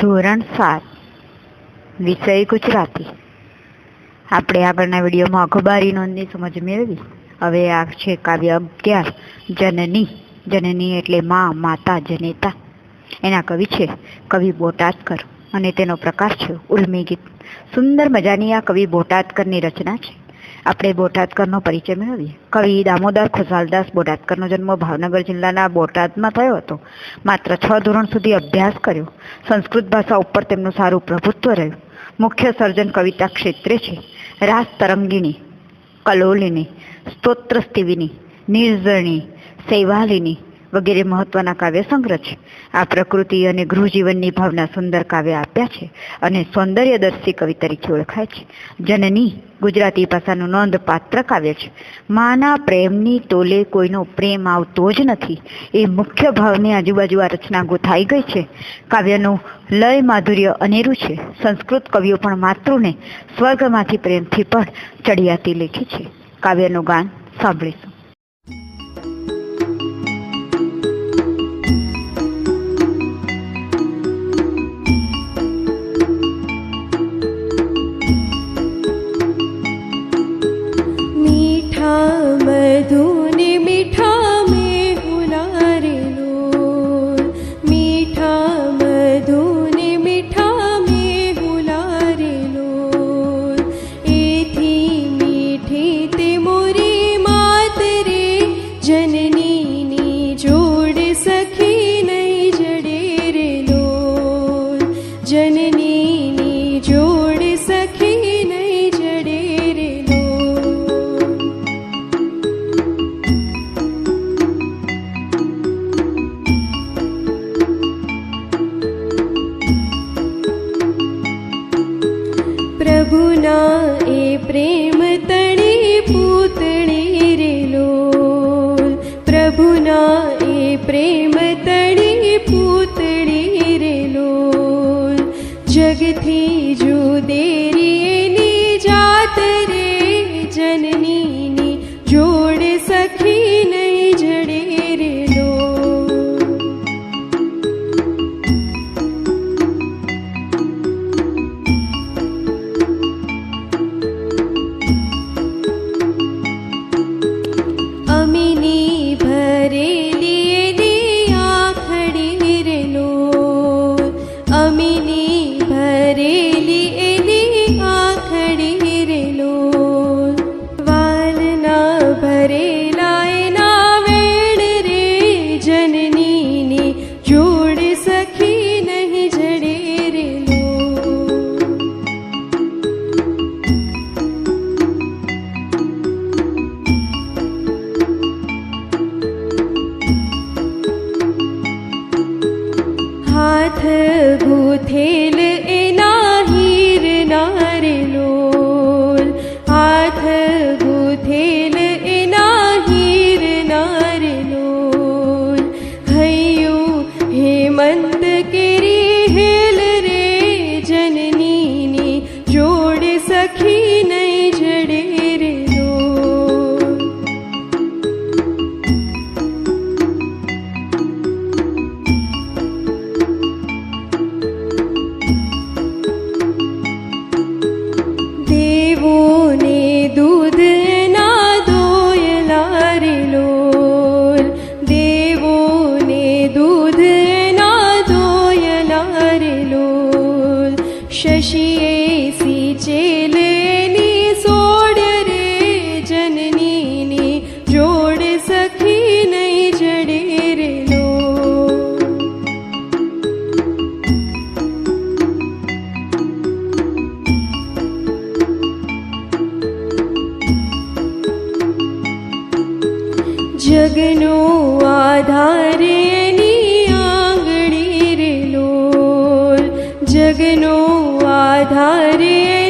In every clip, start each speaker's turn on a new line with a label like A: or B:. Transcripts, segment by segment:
A: ધોરણ સાત, વિષય ગુજરાતી. આપણે આગળના વિડીયોમાં અખબારી નોંધની સમજ મેળવી. હવે આ છે કાવ્ય અગિયાર જનની જનની એટલે મા, માતા, જનેતા. એના કવિ છે, કવિ બોટાદકર. અને તેનો પ્રકાશ છે ઉર્મી ગીત સુંદર મજાની આ કવિ બોટાદકરની રચના છે. આપણે બોટાદકરનો પરિચય મેળવીએ. કવિ દામોદર ખુશાલદાસ બોટાદકરનો જન્મ ભાવનગર જિલ્લાના બોટાદમાં થયો હતો. માત્ર છ ધોરણ સુધી અભ્યાસ કર્યો. સંસ્કૃત ભાષા ઉપર તેમનું સારું પ્રભુત્વ રહ્યું. મુખ્ય સર્જન કવિતા ક્ષેત્રે છે. રાસ તરંગિણી, કલોલિની, સ્તોત્રસ્તિવિની, નિર્જણી શૈવાલિની વગેરે મહત્વના કાવ્ય સંગ્રહ છે. આ પ્રકૃતિ અને ગૃહજીવનની ભાવના સુંદર કાવ્ય આપ્યા છે અને સૌંદર્યદર્શી કવિ તરીકે ઓળખાય છે. જનની ગુજરાતી ભાષાનું નોંધપાત્ર કાવ્ય છે. માના પ્રેમની તોલે કોઈનો પ્રેમ આવતો જ નથી. એ મુખ્ય ભાવની આજુબાજુ આ રચના ગોથાઈ ગઈ છે. કાવ્યનું લય માધુર્ય અનેરું છે. સંસ્કૃત કવિઓ પણ માતૃને સ્વર્ગમાંથી પ્રેમથી પણ ચડિયાતી લેખી છે. કાવ્યનું ગાન સાંભળીશું.
B: नाथ भूथेल एनाहीर नारलोल थगुल एनार लो हाथगुल एनाय हेमन्त केरी शशि चेलोडरे जननी जोड सखीन जडेर जगनो आधार धारे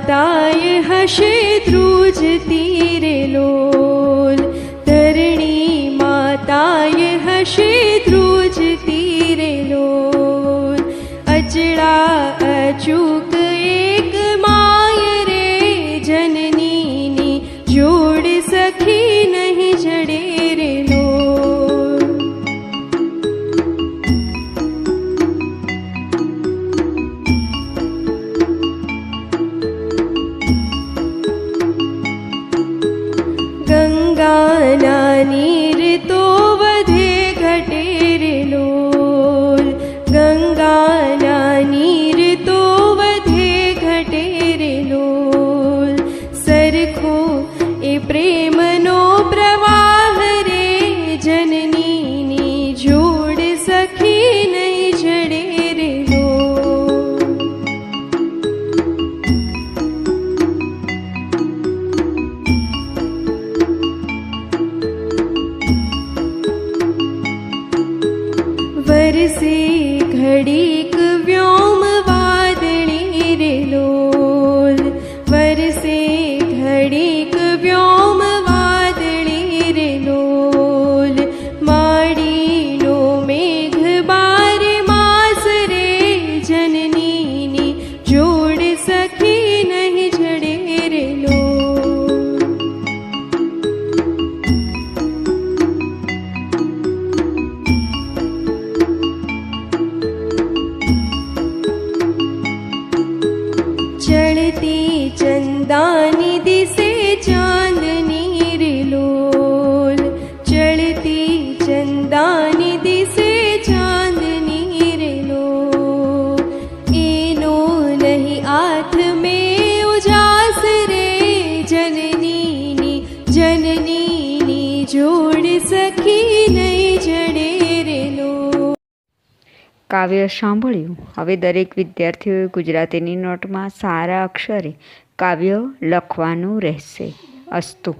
B: माताय हसे ध्रुज तीरे लोल। तरणी माताय ह्रुज तीरे लोल। लो अजूक बड़ी જોડ સખી નહીં જડે
C: કાવ્ય સાંભળ્યું. હવે દરેક વિદ્યાર્થીઓએ ગુજરાતીની નોટમાં સારા અક્ષરે કાવ્ય લખવાનું રહેશે. અસ્તુ.